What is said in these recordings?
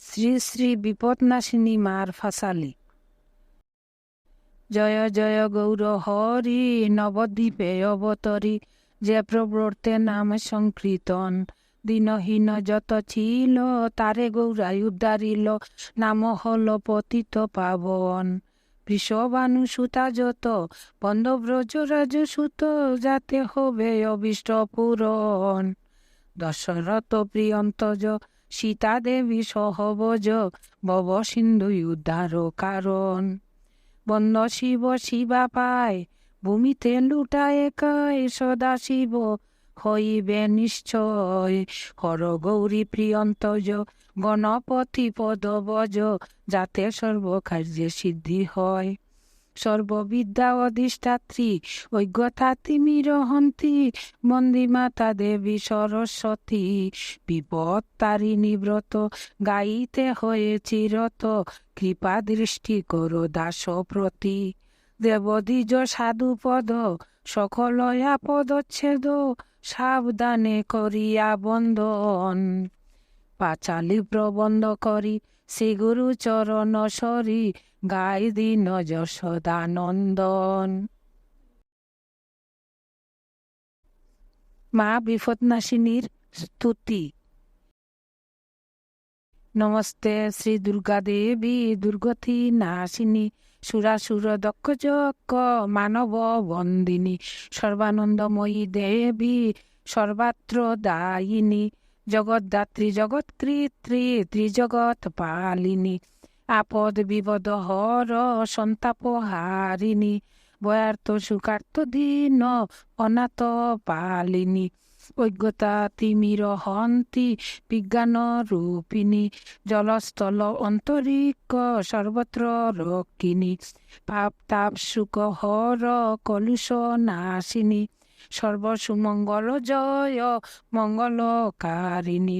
শ্রী শ্রী বিপদনাশিনী মার ফাসালি। জয় জয় গৌর হরি নবদ্বীপে অবতরী, যে প্রবর্তে নাম সংকীর্তন। দিনহীন যত ছিল, তারে গৌরাই উদ্ধারিল নাম হল পতিত পাবন। বৃষবানু সুতা যত বন্ধ ব্রজরাজ সুত যাতে হবে অবিষ্ট পূরণ দশরথ প্রিয়ন্তজ সীতা দেবী সহবজ ভব সিন্ধু উদ্ধার কারণ। বন্দ শিব শিবা পায়, ভূমিতে লুটায় কায় সদা শিব হইবে নিশ্চয়। হর গৌরী প্রিয়ন্তজ, গণপতি পদবজ, যাতে সর্বকার্যে সিদ্ধি হয়। সর্ববিদ্যা অধিষ্ঠাত্রী ঐজ্ঞতা তিমি রহন্তি মন্দি মাতা দেবী সরস্বতী। বিপদ তারিণী ব্রত গাইতে হয়ে চিরত, কৃপা দৃষ্টি করো দাস প্রতি। দেবদ্বিজ সাধু পদ সকলয়া পদচ্ছেদ সাবধানে করিয়া বন্দন পাঁচালি প্রবন্ধ করি শ্রী গুরু চরণ সরি গাই দিন যশোদানন্দন মা বিপদনাশিনীর স্তুতি। নমস্তে শ্রী দুর্গা দেবী, দুর্গতি নাশিনী, সুরাসুর দক্ষ যক্ষ মানব বন্দিনী, সর্বানন্দময়ী দেবী, সর্বাত্র দায়িনী, জগদ্ধাত্রী জগৎকৃত্রী ত্রিজগৎ পালিনী। আপদ বিপদ হর সন্তাপ হারিণী বয়ার্থ সুকার্ত দিন অনাথ পালিনী। অজ্ঞতা তিমির হন্তি, বিজ্ঞান রূপিণী, জলস্থল অন্তরিক্ষ সর্বত্র রক্ষিণী। পাপ তাপ সুখ হর কলুষ নাশিনী সর্বসুমঙ্গল জয় মঙ্গল মঙ্গলকারিণী।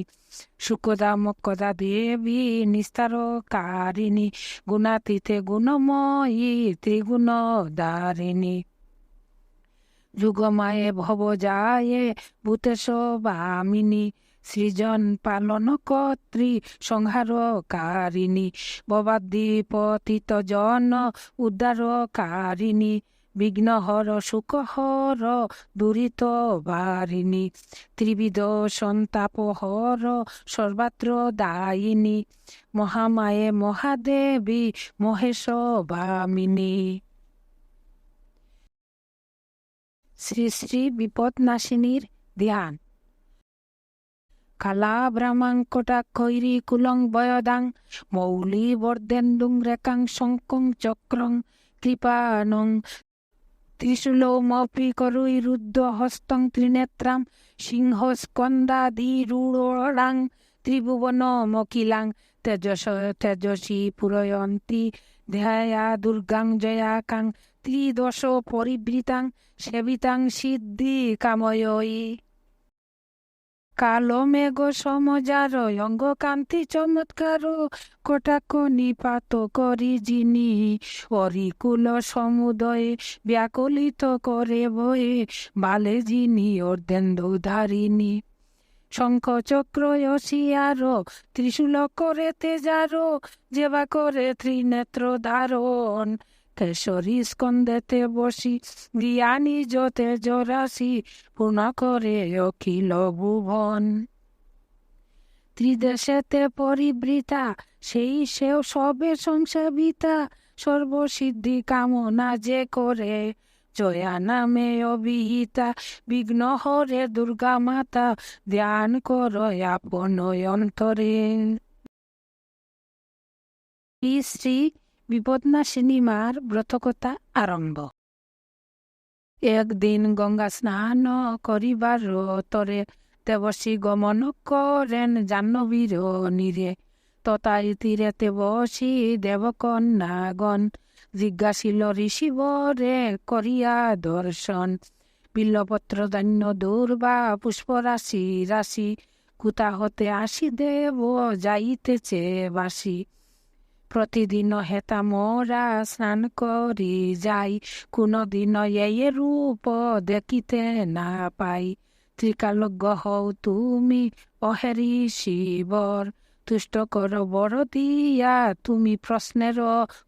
সুকদা মকদা দেবী নিস্তার কারিণী গুণাতীতে গুণময়ী ত্রিগুণ দারিণী যুগমায়ে ভব যায় ভূতেশ বামিনী সৃজন পালন কর্ত্রী সংহার কারিণী ববাদ্দি পতিত জন উদ্ধার কারিণী বিঘ্নহর, সুখহর, দুরিত বারিণী, ত্রিবিধ সন্তাপহর, সর্বাত্র দায়িনী, মহামায়ে মহাদেবী, মহেশ বামিনী। শ্রী শ্রী বিপদনাশিনীর ধ্যান। কালাভ্রামাঙ্কটাক্ষৈরী কুলং বয়দাং মৌলি বর্ধেন্দুং রেকাং শঙ্কং চক্রং, কৃপানং ত্রিশূলমপি করুই রুদ্ধ হস্তং ত্রিনেত্রাম সিংহ স্কন্দাদিরূঢ়াং ত্রিভুবন মকিলাং তেজস তেজসী পুরয়ন্তী ধ্যায়া দুর্গাং জয়াকাং ত্রিদশ পরিবৃতাং সেবিতাং সিদ্ধি কাময়ী কালো মেঘ সমজার অঙ্গ কান্তি চমৎকার কটাক নিপাত করি যিনি অরিকুল সমুদয়ে ব্যাকুলিত করে বয়ে বালে যিনি অর্ধেন্দুধারিণী শঙ্খ চক্র অসিয়ার ত্রিশূল করে তেজার যেবা করে ত্রিনেত্র ধারণ। কেশরী স্কন্দেতে বসি জ্ঞানী যতে জরাসি পূর্ণ করে অখিল ভুবন ত্রিদেশেতে পরিবৃতা সেই সেও সবে সংসেবিতা সর্বসিদ্ধি কামনা যে করে জয়া নামে অবিহিতা বিঘ্ন হরে দুর্গা মাতা ধ্যান কর আপন অন্তরে শ্রী বিপদনাশিনী মার ব্রতকথা আরম্ভ একদিন গঙ্গা স্নান করিবার তরে দেবশী গমন করেন জাহ্নবীর নিরে ততাই তীরেতে বসি দেবকন্যাগণ জিজ্ঞাসিল ঋষিবরে করিয়া দর্শন বিল্লপত্র দান্য দুর্বা পুষ্পরাশি রাশি কুতা হতে আসি দেব যাইতেছে বাসি প্রতিদিন হেতা মোরা স্নান করি যাই। কোনদিন এই রূপ দেখিতে না পাই। ত্রিকালজ্ঞ হও তুমি অহেরি শিবর। তুষ্ট কর বড় দিয়া তুমি প্রশ্নের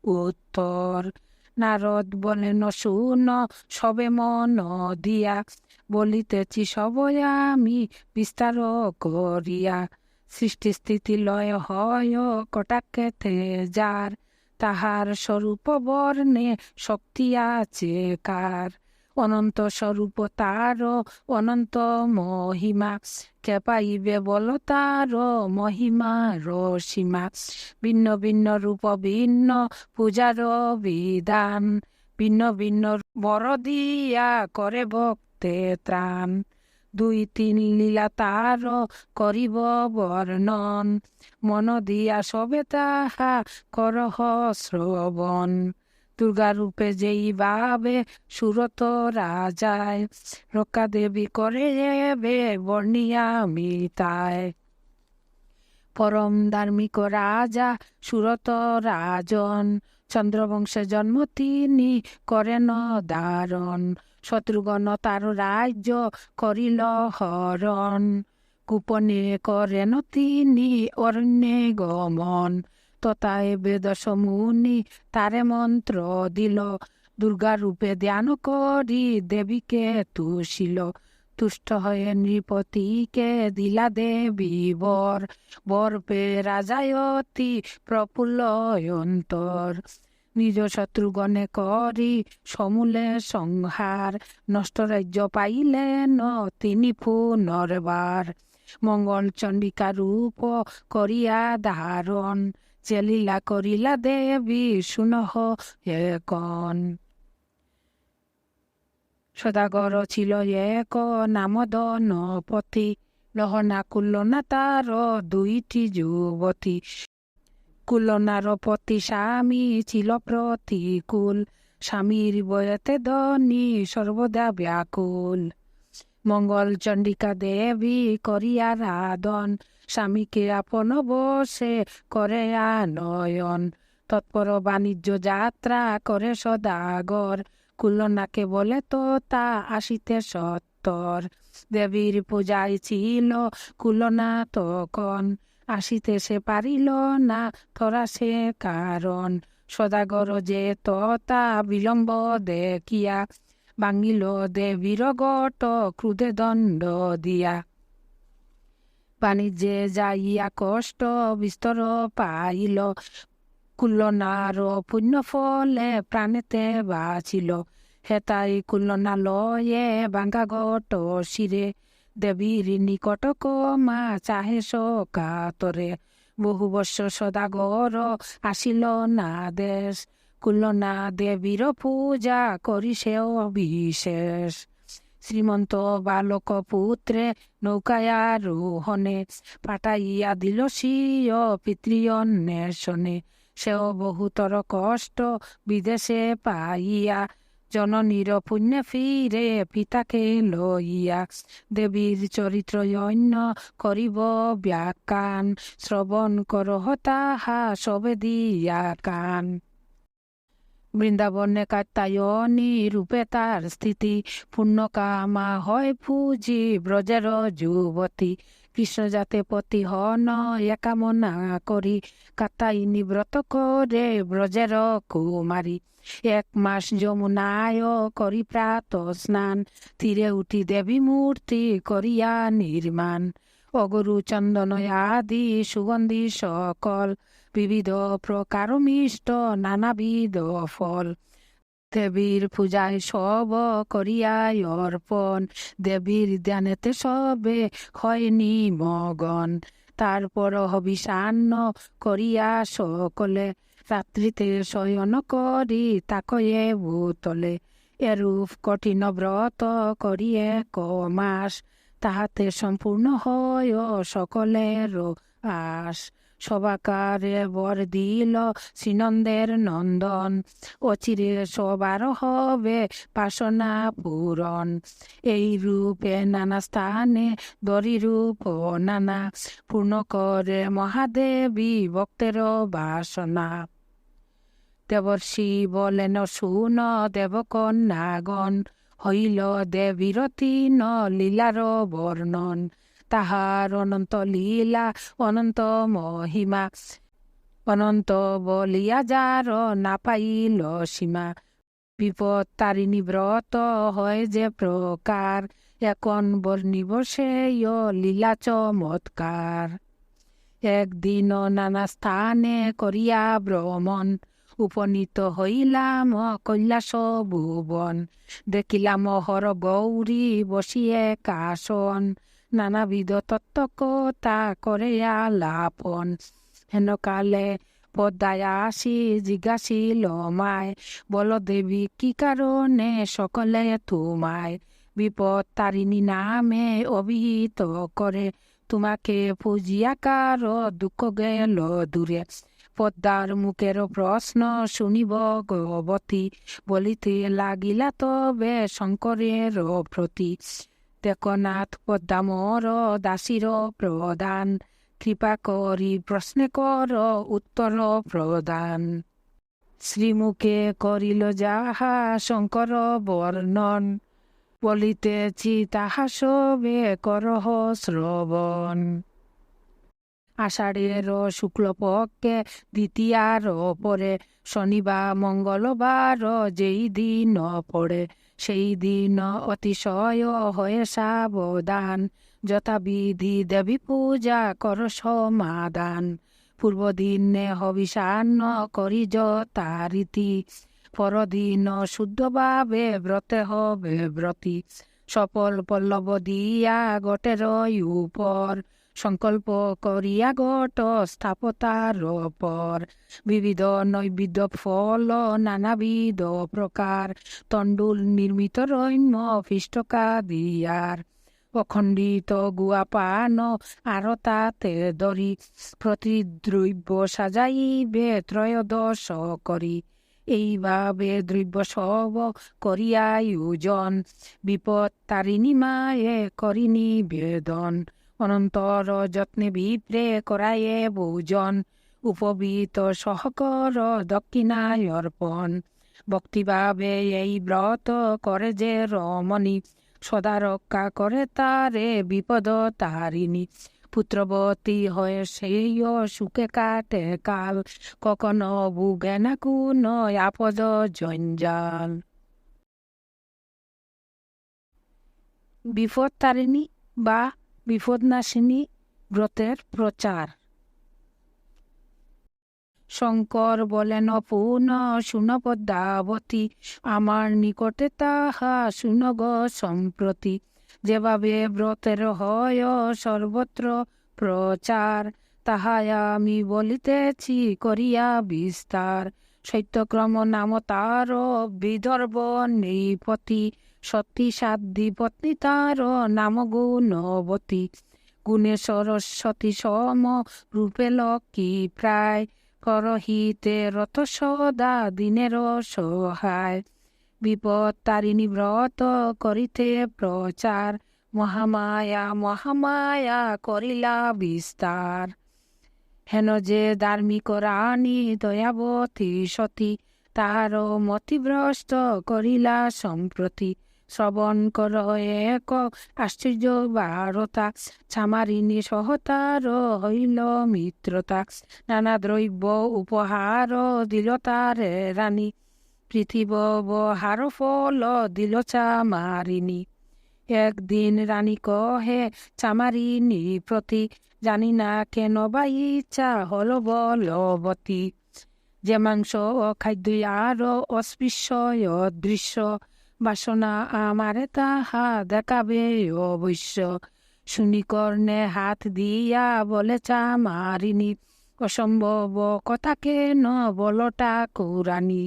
উত্তর। নারদ বলেন, শুন, সবে মন দিয়া। বলিতেছি, সবই আমি বিস্তার করিয়া। সৃষ্টি স্থিতি লয় হয় কটাকেতে যার তাহার স্বরূপ বর্ণে শক্তি আছে কার? অনন্ত স্বরূপ তার, অনন্ত মহিমা কে পাইবে বল তার মহিমার সীমা ভিন্ন ভিন্ন রূপ ভিন্ন পূজার বিধান, ভিন্ন ভিন্ন বর দিয়া করে ভক্তে ত্রাণ। দুই তিন লীলা তার করিব বর্ণন। মন দিয়া সবে তাহা করহ শ্রবণ। দুর্গা রূপে যেই ভাবে সুরত রাজায়, রক্ষা দেবী করে বে বর্ণিয়া মিতায়। পরম ধার্মিক রাজা, সুরত রাজন, চন্দ্রবংশে জন্ম তিনি করেন দারণ শত্রুগণ তার রাজ্য করিল হরণ। গোপনে করেন তিনি অরণ্যে গমন। তথায় বেদ সমুনি তারে মন্ত্র দিল দুর্গা রূপে ধ্যান করি, দেবীকে তুষিল। তুষ্ট হয়ে নৃপতিকে দিলা দেবী বর। বর পে রাজায়তি প্রফুল্ল অন্তর নিজ শত্রুগণে করি সমূলে সংহার। নষ্ট রাজ্য পাইলেন তিনি পুনর্বার। মঙ্গল চণ্ডিকা রূপ করিয়া ধারণ চেলিলা করিলা দেবী শুনহ একন। সদাগর ছিল এক নামদনপতি, লহনা কুল্লনা তার দুইটি যুবতী। কুলনার পতি স্বামী ছিল প্রতিকূল। স্বামীর বয়তে ধনী সর্বদা ব্যাকুল। মঙ্গল চণ্ডিকা দেবী করিয়া রাধন। স্বামীকে আপন বসে করে আনয়ন। তৎপর বাণিজ্য যাত্রা করে সদাগর। কুলনাকে বলে তো তা আসিতে সত্তর। দেবীর পূজায় ছিল কুলনা তখন। আসিতে সে পারিল না থরা সে কারণ। সদাগর যে ততা বিলম্ব দেখিয়া ভাঙিল দেবীর গট ক্রুদে দণ্ড দিয়া। বাণিজ্যে যাইয়া কষ্ট বিস্তর পাইল, কুলনার পুণ্য ফলে প্রাণেতে বাঁচিল। হেতাই কুলনা লয়ে বাঙ্গা গট শিরে দেবীর নিকট মা চাহে সকাতরে। বহু বর্ষ সদাগর আসিল না দেশ কুলনা দেবীর পূজা করি সেও বিশেষ শ্রীমন্ত বালক পুত্রে নৌকায়া রোহণে পাঠাইয়া দিল সিয় পিতৃন্বেষণে সেও বহুতর কষ্ট বিদেশে পাইয়া জননীর পুণ্যে ফিরে পিতাকে লইয়া দেবীর চরিত্র অন্য করিব ব্যাখ্যান। শ্রবণ করহ তাহা সবে দিয়া কান। বৃন্দাবনে কাত্তায়নী রূপে তার স্থিতি পূর্ণ কামা হয় ফুজি ব্রজের যুবতী। কৃষ্ণ যাতে পতি হন, একামনা করি। কাত্তায়নী ব্রত করে ব্রজের কুমারী। এক মাস যমুনায় করি প্রাত স্নান তীরে উঠি দেবী মূর্তি করিয়া নির্মাণ। অগরু চন্দন আদি সুগন্ধি সকল, বিবিধ প্রকার মিষ্ট নানাবিধ ফল। দেবীর পূজায় সব করিয়াই অর্পণ, দেবীর ধ্যানেতে সবে হয়নি মগন তারপর হবিষান্ন করিয়া সকলে রাত্রিতে শয়ন করি তাকয়ে ভূতলে এরূপ কঠিন ব্রত করিয়ে মাস তাহাতে সম্পূর্ণ হয় সকলের আশ সবাকারে বর দিল শ্রীনন্দের নন্দন অচিরে সবার হবে বাসনা পূরণ এই রূপে নানা স্থানে দরি রূপ নানা পূর্ণ করে মহাদেবী ভক্তের বাসনা দেবর্ষি বলেন, শুন দেবকন্যাগণ, হইল দেবীর ন লীলার বর্ণন। তাহার অনন্ত লীলা, অনন্ত মহিমা। অনন্ত বলিয়া যার না পাইল সীমা। বিপদ তারিণী ব্রত হয় যে প্রকার। এখন বর্ণিব সেই লীলা চমৎকার। একদিন নানা স্থানে করিয়া ভ্রমণ। উপনীত হইলাম কৈলাস ভুবন দেখিলাম হর গৌরী বসিয়ে কাশন নানাবিধ তত্ত্ব কথা করে আলাপন। হেন কালে পদ্মায় আসি, জিজ্ঞাসিল মায়, বল দেবী, কি কারণে সকলে তোমায়? বিপদ তারিণী নামে অভিহিত করে, তোমাকে পুজিয়া কার দুঃখ গেল দূরে। পদ্মার মুখের প্রশ্ন শুনিব গবতী বলিতে লাগিলা তবে শঙ্করের প্রতি। দেখনাথ পদ্মামর দাসীর প্রদান কৃপা করি প্রশ্নে কর উত্তর প্রদান। শ্রীমুখে করিল যাহা শঙ্কর বর্ণন, বলিতেছি তাহা সবে করহ শ্রবণ। আষাঢ়ের শুক্লপক্ষে দ্বিতীয়ার পরে শনিবার, মঙ্গলবার যেই দিন পড়ে, সেই দিন অতিশয় হয়ে সাবধান। যথাবিধি দেবী পূজা কর সমাদান পূর্বদিনে হবিষান্ন করি যথারীতি। পরদিন শুদ্ধভাবে ব্রতে হবে ব্রতী। সফল পল্লব দিয়া গটের উপর। সংকল্প করিয়া গট স্থাপতার পর বিবিধ নৈবিধ ফল, নানাবিধ প্রকার তণ্ডুল নির্মিত রৈম্য ফিষ্টকা দিয়ার অখণ্ডিত গুয়া পান আর তাতে দরি প্রতিদ্রব্য সাজাইবে ত্রয়োদশ করি এইভাবে দ্রব্য সব করিয়া ইউজন বিপদ তারিণী মায়ে করিনি বেদন। অনন্তর যত্নে বিপ্রে করায়ে ভোজন, উপবীত সহকর দক্ষিণায় অর্পণ। ভক্তিভাবে এই ব্রত করে যে রমণী, সদা রক্ষা করে তারে বিপদ তারিণী। পুত্রবতী হয়ে সেই সুখে কাটে কাল, কখনো বুগে না কোন আপদ জঞ্জাল। বিপদ তারিণী বা বিপদনাশিনী ব্রতের প্রচার। শঙ্কর বলেন পুন শুন পদ্মাবতী আমার নিকটে তাহা শুনগ সম্প্রতি। যেভাবে ব্রতের হয় সর্বত্র প্রচার, তাহাই আমি বলিতেছি, করিয়া বিস্তার। সত্যক্রম নাম তার বিদর্ভ নৃপতি সতী সাধ্যি পত্নী তার নাম গুণবতী গুণে সরস্বতী সম রূপে লক্ষ্মী প্রায়। করহিতে রত সদা দিনের সহায়। বিপদ তারিণী ব্রত করিতে প্রচার। মহামায়া মহামায়া করিলা বিস্তার। হেন যে ধার্মিক রানী দয়াবতী সতী তাহার মতিভ্রষ্ট করিলা সম্প্রতি। শ্রবণ কর এক আশ্চর্য বারতা ছামারিণী সহতার হইল মিত্রতা। নানা দ্রব্য উপহার দিল তার রানী। পৃথিব হার ফল দিল চামারিণী একদিন রানী কহে চামারিণী প্রতি জানি না কেন বা ইচ্ছা হল বলবতী। যে মাংস খাদ্য আর অস্পৃশ্যয় দৃশ্য বাসনা আমারে তাহা দেখাবে অবশ্য। শুনি কর্ণে হাত দিয়া বলে চামারিনী অসম্ভব কথা ন বলটা কৌরানী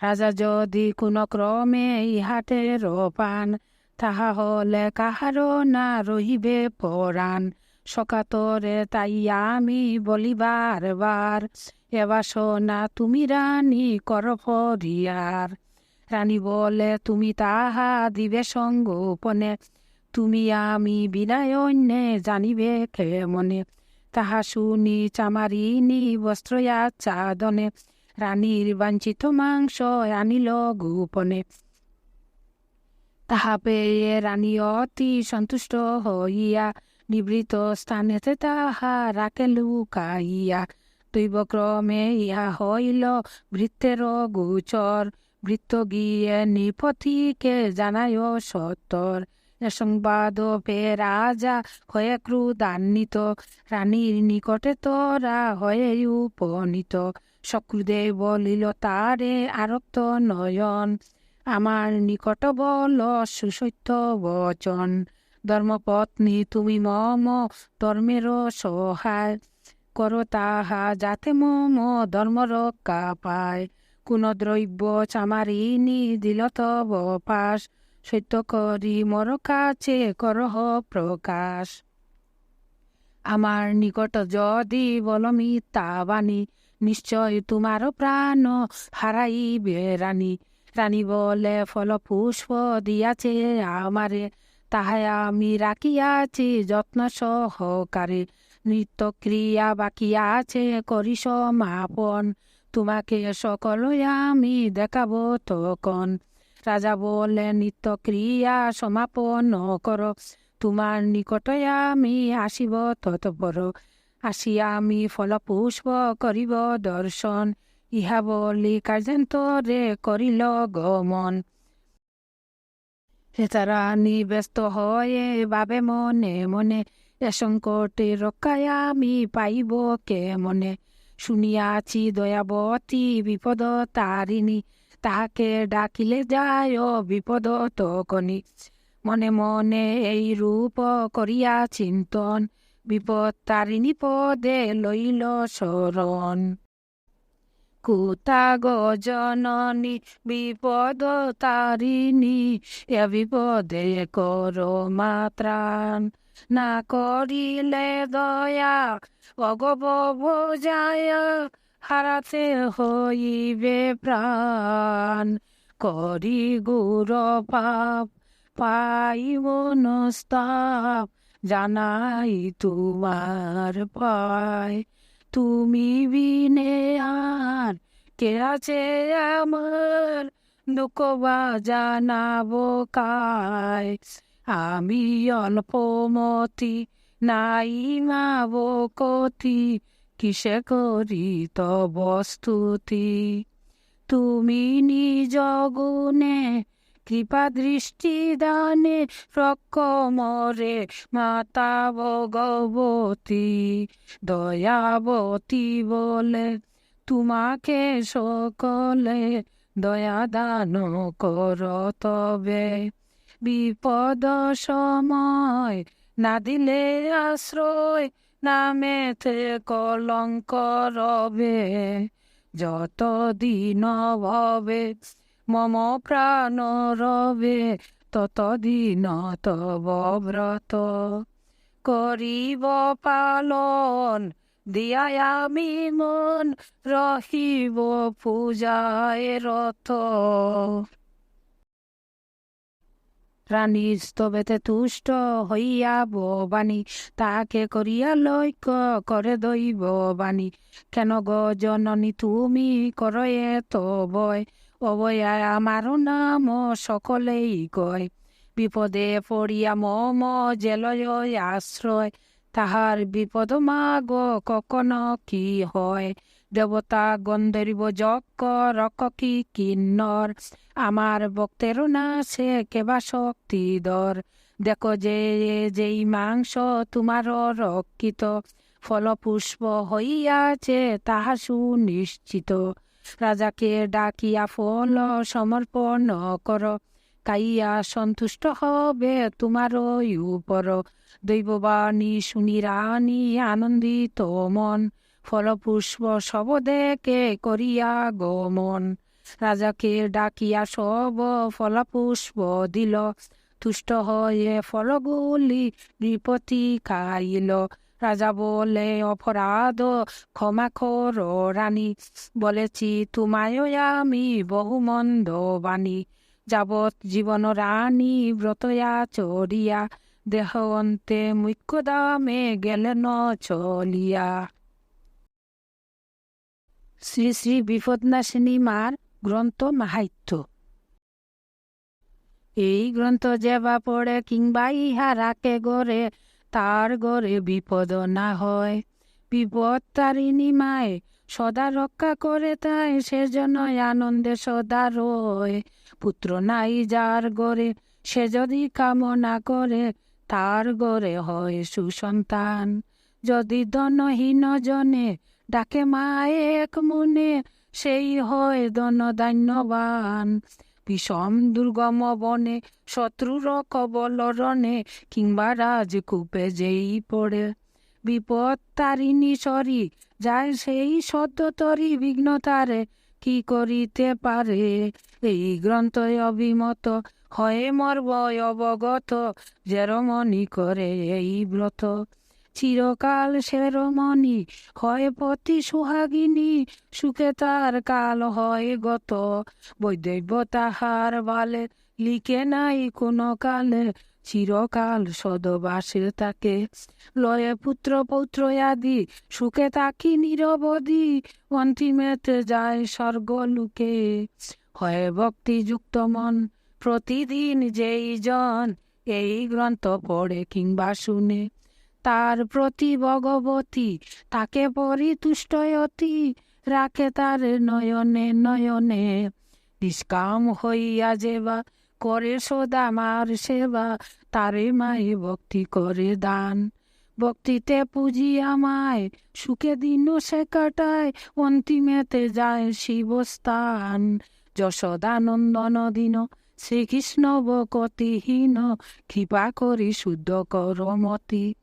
রাজা যদি কোনো ক্রমে ইহাটের পান তাহা হলে কাহারও না রহিবে পরাণ। সকাতরে তাই আমি বলিবার বার এবার সোনা তুমি রানী কর ফরিয়ার রানী বলে তুমি তাহা দিবে সঙ্গোপনে। তুমি আমি বিনায় অন্যে জানিবে মনে তাহা শুনি চামারিনী বস্ত্রয়া চাদনে রানীর বাঞ্ছিত মাংস আনিল গোপনে। তাহা পেয়ে রানী অতি সন্তুষ্ট হইয়া নিবৃত স্থানেতে তাহা রাখে লুকাইয়া। দৈবক্রমে ইহা হইল বৃত্তের গোচর। বৃত্ত গিয়ে নিপথিকে জানায় সত্তর। সংবাদ পে রাজা হয়ে ক্রুদান্বিত। রানীর নিকটে তোরা হয়ে উপনীত। শক্রুদেব বলিল তারে আরক্ত নয়ন। আমার নিকট বল সুসত্য বচন। ধর্মপত্নী তুমি মম ধর্মের সহায়। করো তাহা যাতে মম ধর্ম রক্ষা পায়। কোন দ্রব্য চামারিনি দিল তব পাশ, সত্য করি মর কাছে করহ প্রকাশ। আমার নিকট যদি বলমি মিথ্যা বাণী, নিশ্চয় তোমার প্রাণ হারাইবে রানী। রানী বলে ফল পুষ্প দিয়াছে আমারে, তাহাই আমি রাখিয়াছি যত্ন সহকারে। নৃত্য ক্রিয়া বাকি আছে করি সমাপন তোমাকে সকল আমি দেখাব তখন। রাজা বলে নিত্য ক্রিয়া সমাপন কর। তোমার নিকটে আমি আসিব তৎপর। আসিয়া আমি ফল পুষ্প করিব দর্শন। ইহা বলি কার্যান্তরে করিল গমন। হেতারানি ব্যস্ত হয়ে বাবে মনে মনে, এ সংকটে রক্ষায় আমি পাইব কে মনে শুনিয়াছি দয়াবতী বিপদ তারিণী। তাহাকে ডাকিলে যায় বিপদ তখনি মনে মনে এই রূপ করিয়া চিন্তন। বিপদ তারিণী পদে লইল শরণ। কুতা গজননী বিপদ তারিণী, এ বিপদে কর মাত্রান না করিলে দয়া, অগব ভোজায় হারাতে হইবে প্রাণ। করি গুর পাপ পাইব নস্তাপ জানাই তোমার পায়। তুমি বিনে আর কে আছে আমার, দুঃখ বা জানাব কায়। আমি অল্পমতি নাই মাব কতি কিসে করি তব স্তুতি? তুমি নিজ গুণে কৃপা দৃষ্টি দানে রক্ষমরে মাতা ভগবতী। দয়াবতী বলে তোমাকে সকলে দয়া দান কর তবে। বিপদ সময়, না দিলে আশ্রয় নামেতে কলঙ্ক রবে। যত দিন ভবে মম প্রাণ রবে ততদিন তব ব্রত করিব পালন। দিয়াই আমি মন, রহিব পূজায় রথ রানীর স্তবেতে তুষ্ট হইয়া বাণী তাহাকে করিয়া লক্ষ্য করে দইব বাণী কেন গো জননী, তুমি করয়ে তো বয়, অবয়ায় আমার নাম সকলেই কয়। বিপদে পড়িয়া মম জেলয় আশ্রয়, তাহার বিপদ মাগ কখন কি হয়? দেবতা গন্ধর্ব যজ্ঞ রক কি কিন্নর? আমার ভক্তের না সে কেবা শক্তিধর। দেখো যে, যেই মাংস তোমার রক্ষিত, ফলপুষ্প হইয়াছে তাহা সুনিশ্চিত। রাজাকে ডাকিয়া ফল সমর্পণ কর কাইয়া সন্তুষ্ট হবে তোমার উপর। দৈববাণী শুনি রানী আনন্দিত মন। ফলপুষ্প সব দেখে করিয়া গমন রাজাকে ডাকিয়া সব ফলপুষ্প দিল। তুষ্ট হয়ে ফলগুলি নৃপতি খাইল। রাজা বলে, অপরাধ ক্ষমা কর রানী। বলেছি, তোমায় আমি বহু মন্দ বাণী। যাবৎ জীবন রানী ব্রতয়া চড়িয়া, দেহ অন্তে মুখ্য দামে গেলেন চলিয়া। শ্রী শ্রী বিপদনাশিনী মার গ্রন্থ মাহাত্য এই গ্রন্থ যেবা পড়ে কিংবা ইহা রাখে গড়ে, তার ঘরে বিপদ না হয়। বিপদ তারিণী মায়ে সদা রক্ষা করে তাই সেজন্য আনন্দে সদা রয়। পুত্র নাই যার ঘরে সে যদি কামনা করে, তার ঘরে হয় সুসন্তান। যদি ধনহীন জনে ডাকে মায়ে এক মনে সেই হয় ধনধান্যবান। বিষম দুর্গম বনে শত্রুর কবল রণে কিংবা রাজকূপে যেই পড়ে। বিপদ তারিণী সরি, যায় সেই সদ্যতরি বিঘ্ন তারে কি করিতে পারে? এই গ্রন্থ অভিমত, হয়ে মর্ব অবগত, যেরমণি করে এই ব্রত। চিরকাল সেরমণি হয় পতি সুহাগিনী, সুখে তার কাল হয় গত। বৈদব্য তাহার বালে লিখে নাই কোনো কালে, চিরকাল সদবাসে তাকে। লয়ে পুত্র পৌত্র আদি, সুখে তাকি নিরবধি, অন্তিমেতে যায় স্বর্গ লুকে। হয় ভক্তিযুক্ত মন, প্রতিদিন যেই জন, এই গ্রন্থ পড়ে কিংবা শুনে। তার প্রতি ভগবতী, তাকে পরিতুষ্টয়তি, রাখে তার নয়নে নয়নে। নিষ্কাম হইয়া যেবা, করে সদা মার সেবা, তারে মায়ে ভক্তি করে দান। ভক্তিতে পুঁজি আমায়, সুখে দিন সে কাটায়, অন্তিমেতে যায় শিবস্থান। যশোদানন্দন দিন, শ্রীকৃষ্ণ বকতিহীন কৃপা করি শুদ্ধ করমতি।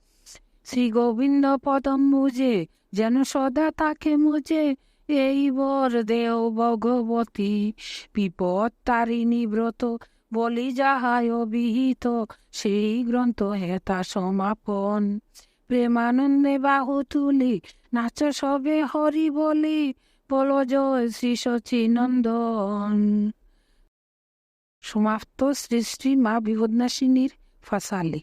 শ্রী গোবিন্দ পদম বুঝে, যেন সদা তাকে মুজে এই বর দেও ভগবতী, বিপদ তারিণী ব্রত বলি যাহায় অবিহিত, সেই গ্রন্থ হেতা সমাপন। প্রেমানন্দে বাহু তুলি, নাচ সবে হরি বলি, বল জয় শ্রী সচিনন্দন। সমাপ্ত শ্রী মা বিপদনাশিনীর ফাঁসালি।